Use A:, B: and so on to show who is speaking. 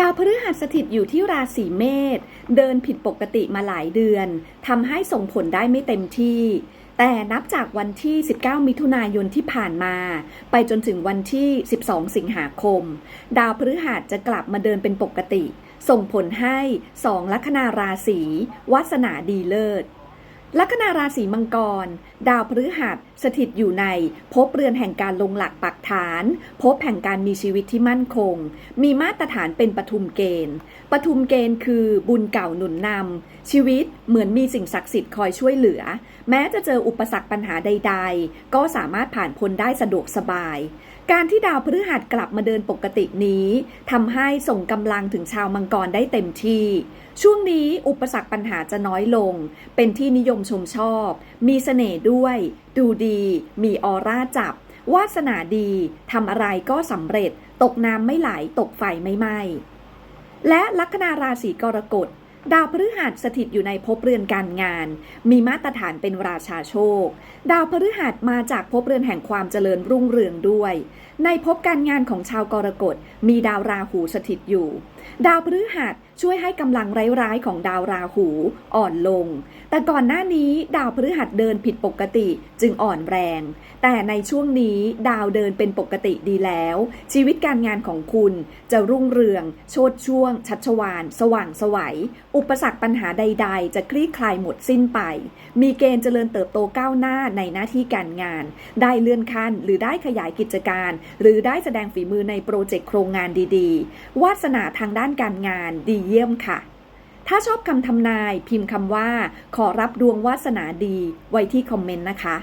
A: ดาวพฤหัสสถิตอยู่ที่ราศีเมษเดินผิดปกติมาหลายเดือนทำให้ส่งผลได้ไม่เต็มที่ แต่นับจากวันที่ 19 มิถุนายนที่ผ่านมา ไปจนถึงวันที่ 12 สิงหาคม ดาวพฤหัสจะกลับมาเดินเป็นปกติ ส่งผลให้สองลัคนาราศีวาสนาดีเลิศ ลัคนาราศีมังกร ดาวพฤหัสสถิตอยู่ในภพเรือนแห่งการลงหลักปักฐานภพแห่งการมีชีวิตที่มั่นคง มีมาตรฐานเป็นปทุมเกณฑ์ปทุมเกณฑ์คือบุญเก่าหนุนนำชีวิตเหมือนมีสิ่งศักดิ์สิทธิ์คอยช่วยเหลือ แม้จะเจออุปสรรคปัญหาใด ๆ ก็สามารถผ่านพ้นได้สะดวกสบาย การที่ดาวพฤหัสกลับมาเดินปกตินี้ทำให้ส่งกำลังถึงชาวมังกรได้เต็มที่ ช่วงนี้อุปสรรคปัญหาจะน้อยลง เป็นที่นิยมชมชอบ มีเสน่ห์ด้วย ดูดี มีออร่าจับ วาสนาดีทำอะไรก็สำเร็จ ตกน้ำไม่ไหล ตกไฟไม่ไหม้และลัคนาราศีกรกฎ ดาวพฤหัสสถิตอยู่ในภพเรือนการงาน มีมาตรฐานเป็นราชาโชค ดาวพฤหัสมาจากภพเรือนแห่งความเจริญรุ่งเรืองด้วยในภพการงานของชาวกรกฎมีดาวราหูสถิตอยู่ ดาวพฤหัสช่วยให้กำลังร้ายๆของดาวราหูอ่อนลง แต่ก่อนหน้านี้ดาวพฤหัสเดินผิดปกติจึงอ่อนแรง แต่ในช่วงนี้ดาวเดินเป็นปกติดีแล้ว ชีวิตการงานของคุณจะรุ่งเรือง โชดช่วง ชัชวาน สว่างสวัย อุปสรรคปัญหาใด ๆ จะคลี่คลายหมดสิ้นไป มีเกณฑ์เจริญเติบโตก้าวหน้าในหน้าที่การงาน ได้เลื่อนขั้นหรือได้ขยายกิจการหรือได้แสดงฝีมือในโปรเจกต์โครงงานดีๆ วาสนาทางด้านการงานดีเยี่ยมค่ะ ถ้าชอบคำทำนายพิมพ์คำว่า ขอรับดวงวาสนาดีไว้ที่คอมเมนต์นะคะ